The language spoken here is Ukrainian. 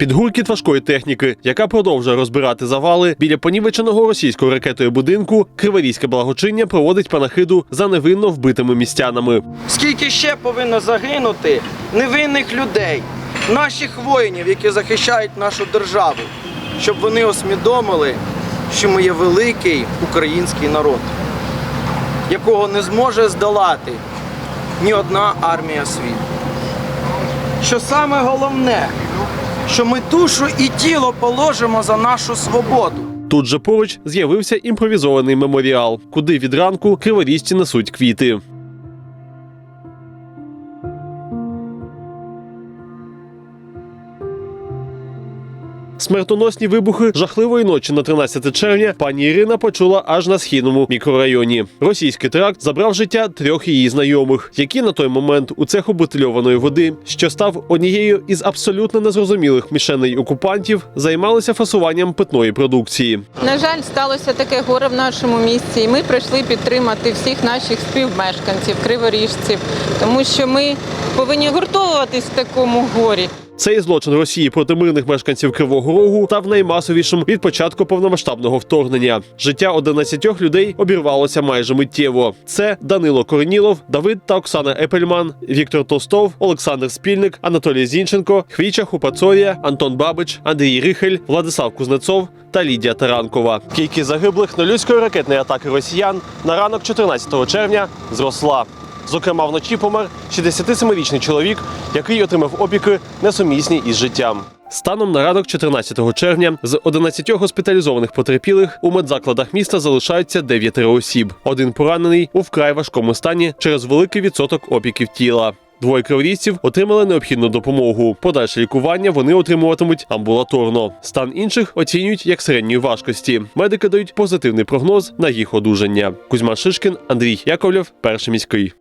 Під гуркіт важкої техніки, яка продовжує розбирати завали біля понівеченого російською ракетою будинку, криворізьке благочиння проводить панахиду за невинно вбитими містянами. Скільки ще повинно загинути невинних людей, наших воїнів, які захищають нашу державу, щоб вони усвідомили, що ми є великий український народ, якого не зможе здолати ні одна армія світу. Що саме головне, що ми душу і тіло положимо за нашу свободу. Тут же поруч з'явився імпровізований меморіал, куди від ранку криворізці несуть квіти. Смертоносні вибухи жахливої ночі на 13 червня пані Ірина почула аж на східному мікрорайоні. Російський теракт забрав життя трьох її знайомих, які на той момент у цеху бутильованої води, що став однією із абсолютно незрозумілих мішеней окупантів, займалися фасуванням питної продукції. На жаль, сталося таке горе в нашому місті, і ми прийшли підтримати всіх наших співмешканців, криворіжців, тому що ми повинні гуртовуватись в такому горі. Цей злочин Росії проти мирних мешканців Кривого Рогу став наймасовішим від початку повномасштабного вторгнення. Життя 11 людей обірвалося майже миттєво. Це Данило Корнілов, Давид та Оксана Епельман, Віктор Толстов, Олександр Спільник, Анатолій Зінченко, Хвіча Хупацорія, Антон Бабич, Андрій Рихель, Владислав Кузнецов та Лідія Таранкова. Кількість загиблих на людської ракетної атаки росіян на ранок 14 червня зросла. Зокрема, вночі помер 67-річний чоловік, який отримав опіки несумісні із життям. Станом на ранок 14 червня з 11 госпіталізованих потерпілих у медзакладах міста залишаються 9 осіб. Один поранений у вкрай важкому стані через великий відсоток опіків тіла. Двоє криворізців отримали необхідну допомогу. Подальше лікування вони отримуватимуть амбулаторно. Стан інших оцінюють як середньої важкості. Медики дають позитивний прогноз на їх одужання. Кузьма Шишкін, Андрій Яковлєв, перший міський.